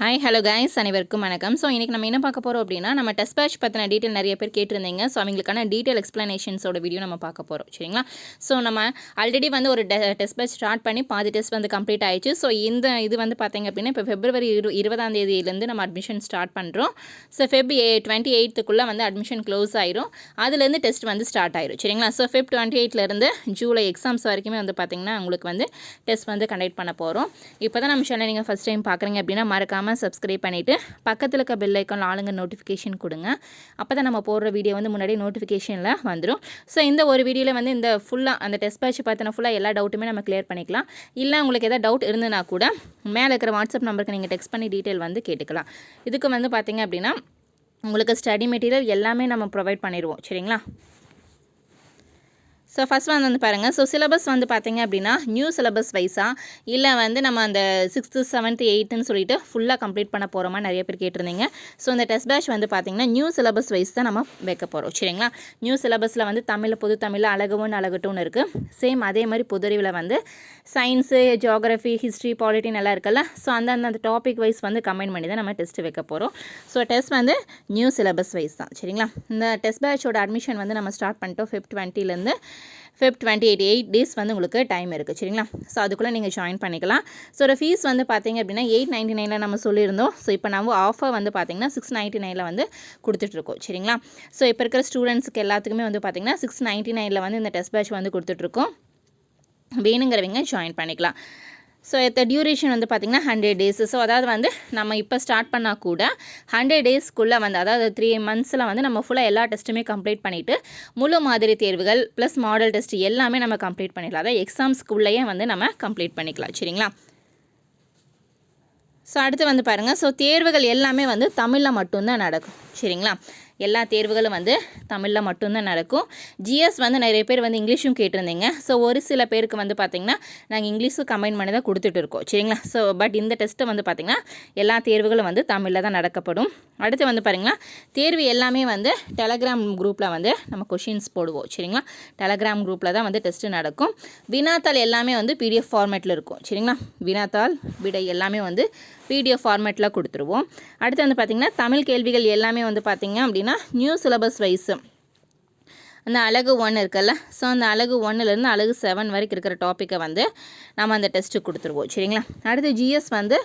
Hi hello guys அனைவருக்கும் வணக்கம். So இன்றைக்கி நம்ம என்ன பார்க்க போகிறோம் அப்படின்னா நம்ம டெஸ்ட் பேட்ச் பற்றின டீட்டெயில் நிறைய பேர் கேட்டிருந்தீங்க. ஸோ அவங்களுக்கான டீட்டெயில் எக்ஸ்ப்ளனேஷன்ஸோட வீடியோ நம்ம பார்க்க போகிறோம் சரிங்களா? ஸோ நம்ம ஆல்ரெடி வந்து ஒரு டெஸ்ட் பேட்ச் ஸ்டார்ட் பண்ணி பாதி டெஸ்ட் வந்து கம்ப்ளீட் ஆயிடுச்சு. ஸோ இந்த இது வந்து பார்த்தீங்க அப்படின்னா இப்போ ஃபெப்ரவரி இரு இருபதாம் தேதியிலேருந்து நம்ம அட்மிஷன் ஸ்டார்ட் பண்ணுறோம் ஸோ ஃபெப் ஏ டுவெண்ட்டி எயித்துக்குள்ளே வந்து அட்மிஷன் க்ளோஸ் ஆயிரும். அதுலேருந்து டெஸ்ட் வந்து ஸ்டார்ட் ஆயிரும். சரிங்களா? ஸோ ஃபெப் டுவெண்ட்டி எயிட்லேருந்து ஜூலை எக்ஸாம்ஸ் வரைக்குமே வந்து பார்த்திங்கன்னா உங்களுக்கு வந்து டெஸ்ட் வந்து கண்டக்ட் பண்ண போகிறோம் இப்போ தான் நம்ம சேனல் நீங்கள் ஃபஸ்ட் டைம் பார்க்குறீங்க அப்படின்னா மறக்காமல் சப்ஸ்கிரைப் பண்ணிவிட்டு பக்கத்தில் இருக்க பெல் ஐக்கான் ஆளுங்க நோட்டிஃபிகேஷன் கொடுங்க. அப்போ தான் நம்ம போடுற வீடியோ வந்து முன்னாடி நோட்டிஃபிகேஷனில் வந்துடும் ஸோ இந்த ஒரு வீடியோவில் வந்து இந்த ஃபுல்லாக அந்த டெஸ்ட் பேட்ச் பார்த்தோன்னா ஃபுல்லாக எல்லா டவுட்டுமே நம்ம கிளியர் பண்ணிக்கலாம். இல்லை உங்களுக்கு எதாவது டவுட் இருந்ததுனா கூட மேலே இருக்கிற வாட்ஸ்அப் நம்பருக்கு நீங்கள் டெக்ஸ்ட் பண்ணி டீட்டெயில் வந்து கேட்டுக்கலாம். இதுக்கு வந்து பார்த்திங்க அப்படின்னா உங்களுக்கு ஸ்டடி மெட்டீரியல் எல்லாமே நம்ம ப்ரொவைட் பண்ணிடுவோம். சரிங்களா? ஸோ ஃபஸ்ட் வந்து வந்து பாருங்கள் ஸோ சிலபஸ் வந்து பார்த்தீங்க அப்படின்னா நியூ சிலபஸ் வைஸாக இல்லை வந்து நம்ம அந்த சிக்ஸ்த்து செவன்த்து எயித்துன்னு சொல்லிட்டு ஃபுல்லாக கம்ப்ளீட் பண்ண போகிறோமா நிறைய பேர் கேட்டிருந்தீங்க. ஸோ இந்த டெஸ்ட் பேட்ச் வந்து பார்த்தீங்கன்னா நியூ சிலபஸ் வைஸ் தான் நம்ம வைக்க போகிறோம் சரிங்களா? நியூ சிலபஸில் வந்து தமிழில் பொது தமிழில் அழகவும் அழகட்டும்னு இருக்குது சேம் அதே மாதிரி பொதுறிவில் வந்து சயின்ஸு ஜியாகிரஃபி ஹிஸ்ட்ரி பாலிட்டின் எல்லாம் இருக்குல்ல? ஸோ அந்த அந்த டாபிக் வைஸ் வந்து கம்பைன் பண்ணி தான் நம்ம டெஸ்ட் வைக்க போகிறோம் ஸோ டெஸ்ட் வந்து நியூ சிலபஸ் வைஸ் தான். சரிங்களா? இந்த டெஸ்ட் பேட்சோட அட்மிஷன் வந்து நம்ம ஸ்டார்ட் பண்ணிட்டோம் fifth டுவெண்ட்டிலேருந்து fifth twenty eight eight days வந்து உங்களுக்கு டைம் இருக்குது சரிங்களா? ஸோ அதுக்குள்ளே நீங்கள் ஜாயின் பண்ணிக்கலாம். ஸோ ஒரு ஃபீஸ் வந்து பார்த்தீங்க அப்படின்னா எயிட் நைன்ட்டி நைனில் நம்ம சொல்லியிருந்தோம். ஸோ இப்போ நம்ம ஆஃபர் வந்து பார்த்தீங்கன்னா சிக்ஸ் நைன்ட்டி நைனில் வந்து கொடுத்துட்ருக்கோம். சரிங்களா? ஸோ இப்போ இருக்கிற ஸ்டூடெண்ட்ஸ்க்கு எல்லாத்துக்குமே வந்து பார்த்தீங்கன்னா சிக்ஸ் நைன்ட்டி நைனில் வந்து இந்த டெஸ்ட் பேட்ச் வந்து கொடுத்துட்ருக்கோம். வேணுங்கிறவங்க ஜாயின் பண்ணிக்கலாம். ஸோ இந்த டியூரேஷன் வந்து பார்த்திங்கன்னா ஹண்ட்ரட் டேஸ் ஸோ அதாவது வந்து நம்ம இப்போ ஸ்டார்ட் பண்ணால் கூட ஹண்ட்ரட் டேஸ்க்குள்ளே வந்து அதாவது த்ரீ மந்த்ஸில் வந்து நம்ம ஃபுல்லாக எல்லா டெஸ்ட்டுமே கம்ப்ளீட் பண்ணிவிட்டு முழு மாதிரி தேர்வுகள் ப்ளஸ் மாடல் டெஸ்ட் எல்லாமே நம்ம கம்ப்ளீட் பண்ணிக்கலாம் அதாவது எக்ஸாம்ஸ்க்குள்ளேயே வந்து நம்ம கம்ப்ளீட் பண்ணிக்கலாம். சரிங்களா? ஸோ அடுத்து வந்து பாருங்கள் ஸோ தேர்வுகள் எல்லாமே வந்து தமிழில் மட்டும்தான் நடக்கும். சரிங்களா? எல்லா தேர்வுகளும் வந்து தமிழில் மட்டும்தான் நடக்கும். ஜிஎஸ் வந்து நிறைய பேர் வந்து இங்கிலீஷும் கேட்டிருந்தீங்க. ஸோ ஒரு சில பேருக்கு வந்து பார்த்திங்கன்னா நாங்கள் இங்கிலீஷும் கம்பைன் பண்ணி தான் கொடுத்துட்டு இருக்கோம். சரிங்களா? ஸோ பட் இந்த டெஸ்ட்டை வந்து பார்த்திங்கன்னா எல்லா தேர்வுகளும் வந்து தமிழில் தான் நடக்கப்படும். அடுத்து வந்து பாருங்களா தேர்வு எல்லாமே வந்து டெலகிராம் குரூப்பில் வந்து நம்ம கொஷின்ஸ் போடுவோம். சரிங்களா? டெலகிராம் குரூப்பில் தான் வந்து டெஸ்ட்டு நடக்கும். வினாத்தாள் எல்லாமே வந்து பிடிஎஃப் ஃபார்மேட்டில் இருக்கும். சரிங்களா? வினாத்தாள் விடை எல்லாமே வந்து பிடிஎஃப் ஃபார்மேட்டில் கொடுத்துருவோம். அடுத்து வந்து பார்த்திங்கன்னா தமிழ் கேள்விகள் எல்லாமே வந்து பார்த்திங்க அப்படின்னா நியூ சிலபஸ் வைஸு அந்த அழகு ஒன்று இருக்குல்ல? ஸோ அந்த அழகு ஒன்னுலேருந்து அழகு செவன் வரைக்கும் இருக்கிற டாப்பிக்கை வந்து நம்ம அந்த டெஸ்ட்டு கொடுத்துருவோம். சரிங்களா? அடுத்து ஜிஎஸ் வந்து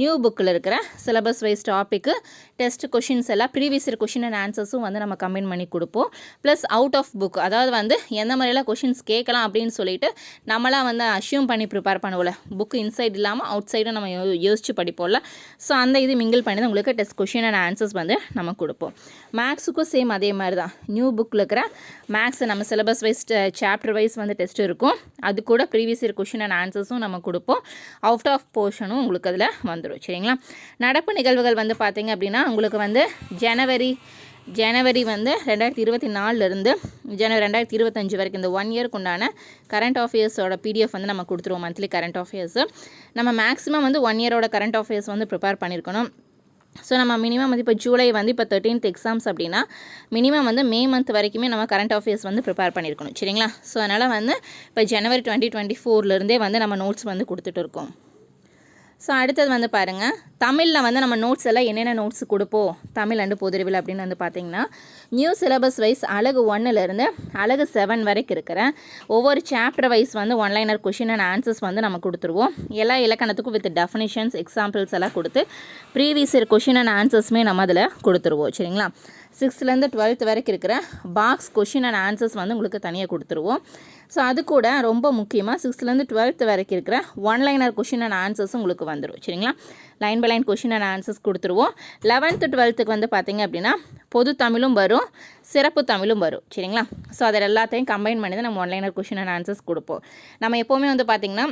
நியூ புக்கில் இருக்கிற syllabus wise topic test questions எல்லாம் ப்ரீவியஸ் இயர் கொஷின் அண்ட் ஆன்சர்ஸும் வந்து நம்ம கம்பைன் பண்ணி கொடுப்போம். ப்ளஸ் அவுட் ஆஃப் புக் அதாவது வந்து எந்த மாதிரியெல்லாம் கொஷின்ஸ் கேட்கலாம் அப்படின்னு சொல்லிட்டு நம்மளாம் வந்து அஷ்யூம் பண்ணி ப்ரிப்பேர் பண்ணுவோம்ல. புக் இன்சைட் இல்லாமல் அவுட் சைடும் நம்ம யோ யோசிச்சு படிப்போம்ல. ஸோ அந்த இது மிங்கிள் பண்ணி தான் உங்களுக்கு டெஸ்ட் கொஷின் அண்ட் ஆன்சர்ஸ் வந்து நம்ம கொடுப்போம். மேக்ஸுக்கும் சேம் அதே மாதிரி தான் நியூ புக்கில் இருக்கிற மேக்ஸ் நம்ம சிலபஸ் வைஸ் சாப்டர் வைஸ் வந்து டெஸ்ட் இருக்கும். அது கூட ப்ரீவியஸ் இயர் கொஷின் அண்ட் ஆன்சர்ஸும் நம்ம கொடுப்போம். அவுட் ஆஃப் போர்ஷனும் உங்களுக்கு அதில் வந்துடும் சரிங்களா? நடப்பு நிகழ்வுகள் வந்து பார்த்திங்க அப்படின்னா உங்களுக்கு வந்து ஜனவரி ஜனவரி வந்து ரெண்டாயிரத்தி இருபத்தி நாலுலேருந்து ஜனவரி ரெண்டாயிரத்தி இருபத்தஞ்சு வரைக்கும் இந்த ஒன் இயருக்கு உண்டான கரண்ட் அஃபேர்ஸோட பிடிஎஃப் வந்து நம்ம கொடுத்துருவோம் மந்த்லி கரண்ட் அஃபேர்ஸு நம்ம மேக்ஸிமம் வந்து ஒன் இயரோட கரண்ட் அஃபேர்ஸ் வந்து ப்ரிப்பேர் பண்ணியிருக்கணும் ஸோ நம்ம மினிமம் வந்து இப்போ ஜூலை வந்து இப்போ தேர்ட்டீன்த் எக்ஸாம்ஸ் அப்படின்னா மினிமம் வந்து மே மந்த் வரைக்குமே நம்ம கரண்ட் அஃபேர்ஸ் வந்து ப்ரிப்பேர் பண்ணியிருக்கணும் சரிங்களா? ஸோ அதனால் வந்து இப்போ ஜனவரி டுவெண்ட்டி டுவெண்ட்டி ஃபோர்லேருந்தே வந்து நம்ம நோட்ஸ் வந்து கொடுத்துட்டு இருக்கோம். ஸோ அடுத்தது வந்து பாருங்கள் தமிழில் வந்து நம்ம நோட்ஸ் எல்லாம் என்னென்ன நோட்ஸ் கொடுப்போம்? தமிழ் அண்டு பொதுறிவில் அப்படின்னு வந்து பார்த்திங்கன்னா நியூ சிலபஸ் வைஸ் அழகு ஒன்னுலேருந்து அழகு செவன் வரைக்கும் இருக்கிற ஒவ்வொரு சாப்டர் வைஸ் வந்து one liner question and answers வந்து நம்ம கொடுத்துருவோம். எல்லா இலக்கணத்துக்கும் வித் டெஃபினிஷன்ஸ் எக்ஸாம்பிள்ஸ் எல்லாம் கொடுத்து ப்ரீவியஸ் இயர் கொஷின் அண்ட் ஆன்சர்ஸுமே நம்ம அதில் கொடுத்துருவோம். சரிங்களா? சிக்ஸ்த்லேருந்து டுவெல்த் வரைக்கும் இருக்கிற பாக்ஸ் கொஷின் அண்ட் ஆன்சர்ஸ் வந்து உங்களுக்கு தனியாக கொடுத்துருவோம். ஸோ அது கூட ரொம்ப முக்கியமாக சிக்ஸ்த்லேருந்து டுவெல்த் வரைக்கும் இருக்கிற one liner question and answers உங்களுக்கு வந்துடும் சரிங்களா? Line by line question and answers கொடுத்துருவோம். லெவன்த்து டுவெல்த்துக்கு வந்து பார்த்திங்க அப்படின்னா பொது தமிழும் வரும் சிறப்பு தமிழும் வரும். சரிங்களா? ஸோ அதில் எல்லாத்தையும் கம்பைன் பண்ணி தான் நம்ம ஒன்லைனர் கொஷின் அண்ட் ஆன்சர்ஸ் கொடுப்போம். நம்ம எப்போவுமே வந்து பார்த்திங்கன்னா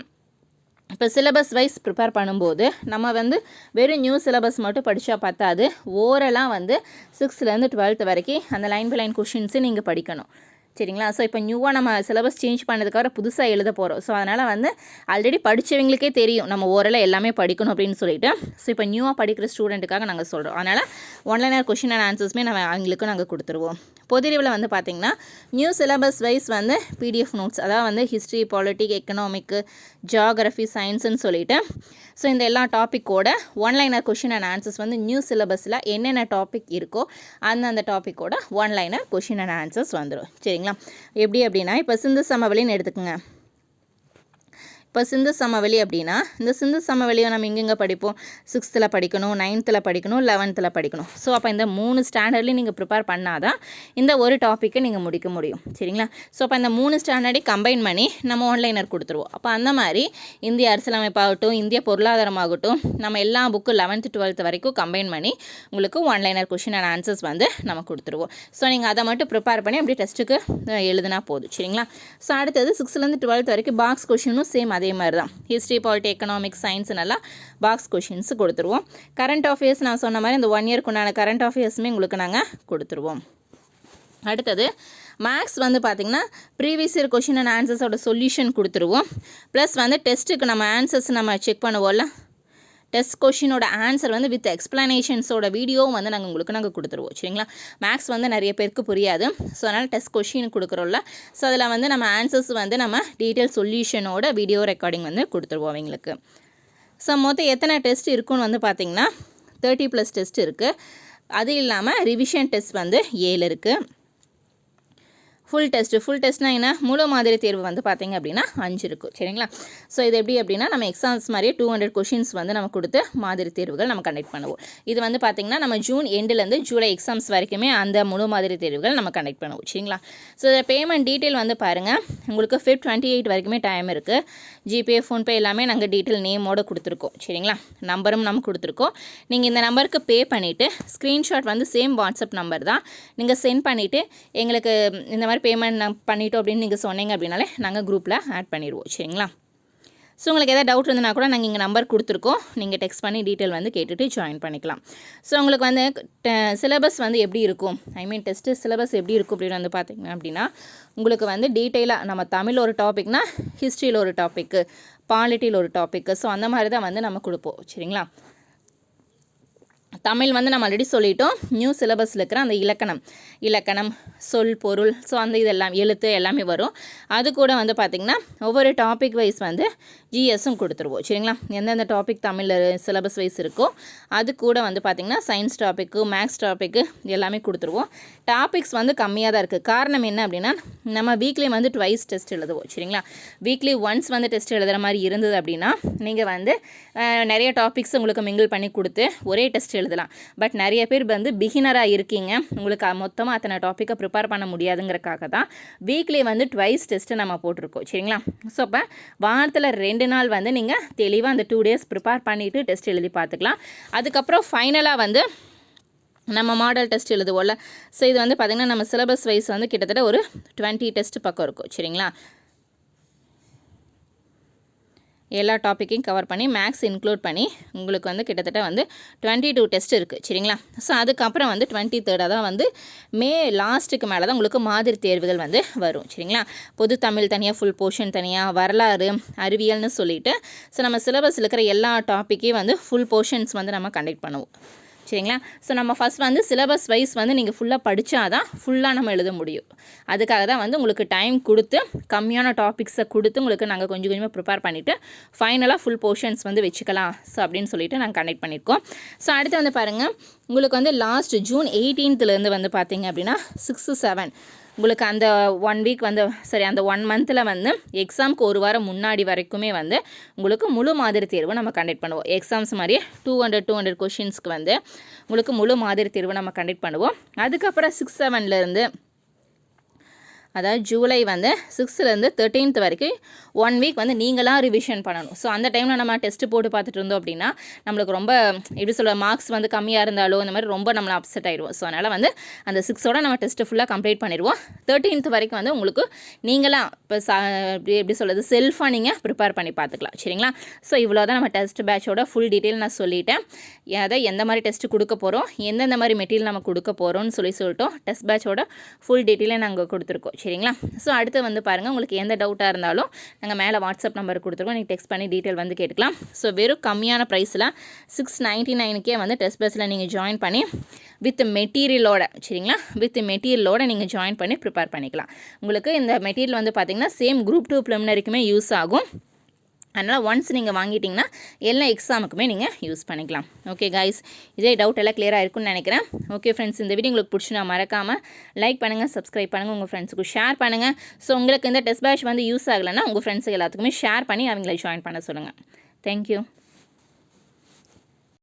இப்போ சிலபஸ் வைஸ் ப்ரிப்பேர் பண்ணும்போது நம்ம வந்து வெறும் நியூ சிலபஸ் மட்டும் படித்தா பத்தாது. ஓரெல்லாம் வந்து சிக்ஸ்த்துலேருந்து டுவெல்த் வரைக்கும் அந்த லைன் பை லைன் கொஷின்ஸு நீங்கள் படிக்கணும். சரிங்களா? ஸோ இப்போ நியூவாக நம்ம சிலபஸ் சேஞ்ச் பண்ணதுக்கப்புறம் புதுசாக எழுத போகிறோம் ஸோ அதனால் வந்து ஆல்ரெடி படித்தவங்களுக்கே தெரியும். நம்ம ஓரளவு எல்லாமே படிக்கணும் அப்படின்னு சொல்லிட்டு. ஸோ இப்போ நியூவாக படிக்கிற ஸ்டூடெண்ட்டுக்காக நாங்கள் சொல்கிறோம் அதனால் ஒன்லைனர் கொஷின் அண்ட் ஆன்சர்ஸுமே நம்ம அவங்களுக்கு நாங்கள் கொடுத்துருவோம். பொதுறிவில் வந்து பார்த்திங்கன்னா நியூ சிலபஸ் வைஸ் வந்து பிடிஎஃப் நோட்ஸ் அதாவது வந்து ஹிஸ்ட்ரி பாலிட்டிக் எக்கனாமிக்கு ஜியாகிரஃபி சயின்ஸுன்னு சொல்லிட்டு. ஸோ இந்த எல்லா டாப்பிக்கோட one liner question and answers வந்து நியூ சிலபஸில் என்னென்ன டாபிக் இருக்கோ அந்தந்த டாப்பிக்கோட one liner question and answers வந்துடும் சரிங்களா? எப்படி அப்படின்னா இப்போ சிந்து சமவெளின்னு எடுத்துக்கோங்க. இப்போ சிந்து சமவெளி அப்படின்னா இந்த சிந்து சமவெளியை நம்ம எங்கெங்கே படிப்போம்? சிக்ஸ்த்தில் படிக்கணும் நைன்த்தில் படிக்கணும் லெவன்த்தில் படிக்கணும். ஸோ அப்போ இந்த மூணு ஸ்டாண்டர்ட்லேயும் நீங்கள் ப்ரிப்பேர் பண்ணால் தான் இந்த ஒரு டாப்பிக்கை நீங்கள் முடிக்க முடியும். சரிங்களா? ஸோ அப்போ இந்த மூணு ஸ்டாண்டர்டையும் கம்பைன் பண்ணி நம்ம ஆன்லைனர் கொடுத்துருவோம். அப்போ அந்த மாதிரி இந்திய அரசியலமைப்பாகட்டும் இந்திய பொருளாதாரமாகட்டும் நம்ம எல்லா புக்கும் லெவன்த்து டுவெல்த் வரைக்கும் கம்பைன் பண்ணி உங்களுக்கு ஒன்லைனர் கொஷின் அண்ட் ஆன்சர்ஸ் வந்து நம்ம கொடுத்துருவோம். ஸோ நீங்கள் அதை மட்டும் ப்ரிப்பேர் பண்ணி அப்படியே டெஸ்ட்டுக்கு எழுதுனா போதும். சரிங்களா? ஸோ அடுத்தது சிக்ஸ்த்லேருந்து டுவெல்த் வரைக்கும் பாக்ஸ் கொஷினும் சேம் அதே அதே மாதிரி தான் ஹிஸ்ட்ரி பாலிட்டி எக்கனாமிக்ஸ் சயின்ஸ் நல்லா பாக்ஸ் கொஷின்ஸ் கொடுத்துருவோம். கரண்ட் அஃபேர்ஸ் நான் சொன்ன மாதிரி இந்த ஒன் இயர்க்கு உண்டான கரண்ட் அஃபேர்ஸுமே உங்களுக்கு நாங்கள் கொடுத்துருவோம். அடுத்தது மேக்ஸ் வந்து பார்த்திங்கன்னா ப்ரீவியஸ் இயர் கொஷின் அண்ட் ஆன்சர்ஸோட சொல்யூஷன் கொடுத்துருவோம். ப்ளஸ் வந்து டெஸ்ட்டுக்கு நம்ம ஆன்சர்ஸ் நம்ம செக் பண்ணுவோம்ல. டெஸ்ட் கொஷினோட ஆன்சர் வந்து வித் எக்ஸ்ப்ளனேஷன்ஸோட வீடியோவும் வந்து நாங்கள் உங்களுக்கு நாங்கள் கொடுத்துருவோம் சரிங்களா? மேக்ஸ் வந்து நிறைய பேருக்கு புரியாது. ஸோ அதனால் டெஸ்ட் கொஷின் கொடுக்குறோம்ல. ஸோ அதில் வந்து நம்ம ஆன்சர்ஸ் வந்து நம்ம டீட்டெயில் சொல்யூஷனோட வீடியோ ரெக்கார்டிங் வந்து கொடுத்துருவோம் அவங்களுக்கு. ஸோ மொத்தம் எத்தனை டெஸ்ட் இருக்குன்னு வந்து பார்த்திங்கன்னா தேர்ட்டி ப்ளஸ் டெஸ்ட் இருக்குது அது இல்லாமல் ரிவிஷன் டெஸ்ட் வந்து ஏழு இருக்குது ஃபுல் டெஸ்ட்டு ஃபுல் டெஸ்ட்னா என்ன? முழு மாதிரி தேர்வு வந்து பார்த்திங்க அப்படின்னா அஞ்சு இருக்கும். சரிங்களா? ஸோ இது எப்படி அப்படின்னா நம்ம எக்ஸாம்ஸ் மாதிரியே டூ ஹண்ட்ரட் கொஷின்ஸ் வந்து நம்ம கொடுத்து மாதிரி தேர்வுகள் நம்ம கண்டக்ட் பண்ணுவோம். இது வந்து பார்த்திங்கன்னா நம்ம ஜூன் எண்டுலேருந்து ஜூலை எக்ஸாம்ஸ் வரைக்குமே அந்த முழு மாதிரி தேர்வுகள் நம்ம கண்டக்ட் பண்ணுவோம். சரிங்களா? ஸோ இதில் பேமெண்ட் டீட்டெயில் வந்து பாருங்கள் உங்களுக்கு ஃபிஃப்ட் டுவெண்ட்டி எயிட் வரைக்குமே டைம் இருக்குது ஜிபே ஃபோன்பே எல்லாமே நாங்கள் டீட்டெயில் நேமோடு கொடுத்துருக்கோம். சரிங்களா? நம்பரும் நம்ம கொடுத்துருக்கோம். நீங்கள் இந்த நம்பருக்கு பே பண்ணிவிட்டு ஸ்க்ரீன்ஷாட் வந்து சேம் வாட்ஸ்அப் நம்பர் தான். நீங்கள் சென்ட் பண்ணிவிட்டு எங்களுக்கு இந்த மாதிரி பேமெண்ட் நான் பண்ணிட்டோம் அப்படின்னு நீங்கள் சொன்னீங்க அப்படின்னாலே நாங்கள் குரூப்பில் ஆட் பண்ணிடுவோம். சரிங்களா? ஸோ உங்களுக்கு எதாவது டவுட் இருந்ததுனா கூட நாங்கள் இங்கே நம்பர் கொடுத்துருக்கோம். நீங்கள் டெக்ஸ்ட் பண்ணி டீட்டெயில் வந்து கேட்டுட்டு ஜாயின் பண்ணிக்கலாம். ஸோ உங்களுக்கு வந்து சிலபஸ் வந்து எப்படி இருக்கும்? ஐ மீன் டெஸ்ட்டு சிலபஸ் எப்படி இருக்கும் அப்படின்னு வந்து பார்த்தீங்க அப்படின்னா உங்களுக்கு வந்து டீட்டெயிலாக நம்ம தமிழ் ஒரு டாபிக்னா ஹிஸ்ட்ரியில் ஒரு டாப்பிக்கு பாலிட்டியில் ஒரு டாப்பிக்கு ஸோ அந்த மாதிரி தான் வந்து நம்ம கொடுப்போம். சரிங்களா? தமிழ் வந்து நம்ம ஆல்ரெடி சொல்லிட்டோம். நியூ சிலபஸில் இருக்கிற அந்த இலக்கணம். இலக்கணம் சொல் பொருள் ஸோ அந்த இதெல்லாம் எழுத்து எல்லாமே வரும். அது கூட வந்து பார்த்திங்கன்னா ஒவ்வொரு டாபிக் வைஸ் வந்து ஜிஎஸும் கொடுத்துருவோம். சரிங்களா? எந்தெந்த டாபிக் தமிழில் சிலபஸ் வைஸ் இருக்கோ அது கூட வந்து பார்த்திங்கன்னா சயின்ஸ் டாப்பிக்கு மேக்ஸ் டாப்பிக்கு எல்லாமே கொடுத்துருவோம். டாபிக்ஸ் வந்து கம்மியாக தான் இருக்குது காரணம் என்ன அப்படின்னா நம்ம வீக்லி வந்து ட்வைஸ் டெஸ்ட் எழுதுவோம். சரிங்களா? வீக்லி ஒன்ஸ் வந்து டெஸ்ட் எழுதுகிற மாதிரி இருந்தது அப்படின்னா நீங்கள் வந்து நிறைய டாபிக்ஸ் உங்களுக்கு மிங்கிள் பண்ணி கொடுத்து ஒரே டெஸ்ட் எழுதலாம். பட் நிறைய பேர் வந்து பிகினராக இருக்கீங்க. உங்களுக்கு மொத்தமாக அத்தனை டாப்பிக்கை ப்ரிப்பேர் பண்ண முடியாதுங்கிறக்காக தான் வீக்லி வந்து ட்வைஸ் டெஸ்ட்டு நம்ம போட்டிருக்கோம். சரிங்களா? ஸோ அப்போ வாரத்தில் ரெண்டு நாள் வந்து நீங்கள் தெளிவாக அந்த டூ டேஸ் ப்ரிப்பேர் பண்ணிவிட்டு டெஸ்ட் எழுதி பார்த்துக்கலாம். அதுக்கப்புறம் ஃபைனலாக வந்து நம்ம மாடல் டெஸ்ட் எழுதுவோம்ல. ஸோ இது வந்து பார்த்திங்கன்னா நம்ம சிலபஸ் வைஸ் வந்து கிட்டத்தட்ட ஒரு டுவெண்ட்டி டெஸ்ட் பக்கம் இருக்கும். சரிங்களா? எல்லா டாப்பிக்கையும் கவர் பண்ணி மேக்ஸ் இன்க்ளூட் பண்ணி உங்களுக்கு வந்து கிட்டத்தட்ட வந்து டுவெண்ட்டி டூ டெஸ்ட் இருக்குது சரிங்களா? ஸோ அதுக்கப்புறம் வந்து டுவெண்ட்டி தேர்டாக தான் வந்து மே லாஸ்ட்டுக்கு மேலே தான் உங்களுக்கு மாதிரி தேர்வுகள் வந்து வரும் சரிங்களா? பொது தமிழ் தனியாக ஃபுல் போர்ஷன் தனியாக வரலாறு அறிவியல்னு சொல்லிட்டு ஸோ நம்ம சிலபஸ் இருக்கிற எல்லா டாப்பிக்கையும் வந்து ஃபுல் போர்ஷன்ஸ் வந்து நம்ம கண்டக்ட் பண்ணுவோம். சரிங்களா? ஸோ நம்ம ஃபஸ்ட் வந்து சிலபஸ் வைஸ் வந்து நீங்கள் ஃபுல்லாக படித்தா தான் ஃபுல்லாக நம்ம எழுத முடியும். அதுக்காக தான் வந்து உங்களுக்கு டைம் கொடுத்து கம்மியான டாபிக்ஸை கொடுத்து உங்களுக்கு நாங்கள் கொஞ்சம் கொஞ்சமாக ப்ரிப்பேர் பண்ணிவிட்டு ஃபைனலாக ஃபுல் போர்ஷன்ஸ் வந்து வச்சுக்கலாம். ஸோ அப்படின்னு சொல்லிட்டு நாங்கள் கனெக்ட் பண்ணியிருக்கோம் ஸோ அடுத்து வந்து பாருங்கள் உங்களுக்கு வந்து லாஸ்ட் ஜூன் எயிட்டீன்த்துலேருந்து வந்து பார்த்தீங்க அப்படின்னா சிக்ஸு செவன் உங்களுக்கு அந்த ஒன் வீக் வந்து சரி அந்த ஒன் மந்தில் வந்து எக்ஸாம்க்கு ஒரு வாரம் முன்னாடி வரைக்குமே வந்து உங்களுக்கு முழு மாதிரி தேர்வு நம்ம கண்டக்ட் பண்ணுவோம். எக்ஸாம்ஸ் மாதிரி டூ ஹண்ட்ரட் டூ ஹண்ட்ரட் கொஷின்ஸ்க்கு வந்து உங்களுக்கு முழு மாதிரி தேர்வு நம்ம கண்டக்ட் பண்ணுவோம். அதுக்கப்புறம் சிக்ஸ் செவன்லேருந்து அதாவது ஜூலை வந்து சிக்ஸ்த்துலேருந்து தேர்ட்டீன்த் வரைக்கும் ஒன் வீக் வந்து நீங்களாக ரிவிஷன் பண்ணணும். ஸோ அந்த டைமில் நம்ம டெஸ்ட்டு போட்டு பார்த்துட்டு இருந்தோம் அப்படின்னா நம்மளுக்கு ரொம்ப எப்படி சொல்ல மார்க்ஸ் வந்து கம்மியாக இருந்தாலோ இந்த மாதிரி ரொம்ப நம்மளை அப்செட் ஆயிடுவோம். ஸோ அதனால் வந்து அந்த சிக்ஸோட நம்ம டெஸ்ட்டு ஃபுல்லாக கம்ப்ளீட் பண்ணிடுவோம். தேர்ட்டீன்த் வரைக்கும் வந்து உங்களுக்கு நீங்களாக இப்போ சா எப்படி எப்படி சொல்கிறது செல்ஃபாக நீங்கள் ப்ரிப்பேர் பண்ணி பார்த்துக்கலாம். சரிங்களா? ஸோ இவ்வளோ தான் நம்ம டெஸ்ட் பேட்சோட ஃபுல் டீட்டெயில் நான் சொல்லிட்டேன். அதை எந்த மாதிரி டெஸ்ட்டு கொடுக்க போகிறோம் எந்தெந்த மாதிரி மெட்டீரியல் நம்ம கொடுக்க போகிறோம்னு சொல்லி சொல்லிட்டோம். டெஸ்ட் பேட்சோட ஃபுல் டீட்டெயிலை நாங்கள் கொடுத்துருக்கோம். சரிங்களா? ஸோ அடுத்து வந்து பாருங்கள் உங்களுக்கு எந்த டவுட்டாக இருந்தாலும் நாங்கள் மேலே வாட்ஸ்அப் நம்பர் கொடுத்துருக்கோம். நீங்கள் டெக்ஸ்ட் பண்ணி டீட்டெயில் வந்து கேட்டுக்கலாம். ஸோ வெறும் கம்மியான ப்ரைஸில் சிக்ஸ் நைன்ட்டி நைனுக்கே வந்து டெஸ்ட் பஸ்ஸில் நீங்கள் ஜாயின் பண்ணி வித் மெட்டீரியலோட சரிங்களா? வித் மெட்டீரியலோட நீங்கள் ஜாயின் பண்ணி ப்ரிப்பேர் பண்ணிக்கலாம். உங்களுக்கு இந்த மெட்டீரியல் வந்து பார்த்திங்கன்னா சேம் குரூப் டூ ப்ளிமினரிக்குமே யூஸ் ஆகும். அதனால் ஒன்ஸ் நீங்கள் வாங்கிட்டிங்கன்னா எல்லா எக்ஸாமுக்குமே நீங்கள் யூஸ் பண்ணிக்கலாம். ஓகே கைஸ் இதே டவுட் எல்லாம் கிளியராக இருக்கும்னு நினைக்கிறேன். ஓகே ஃப்ரெண்ட்ஸ் இந்த வீடியோ உங்களுக்கு பிடிச்சினா மறக்காமல் லைக் பண்ணுங்கள் சப்ஸ்கிரைப் பண்ணுங்கள் உங்கள் ஃப்ரெண்ட்ஸுக்கு ஷேர் பண்ணுங்கள் ஸோ உங்களுக்கு இந்த டெஸ்ட் பேஷ் வந்து யூஸ் ஆகலைன்னா உங்கள் ஃப்ரெண்ட்ஸுக்கு எல்லாத்துக்குமே ஷேர் பண்ணி அவங்கள ஜாயின் பண்ண சொல்லுங்கள் தேங்க்யூ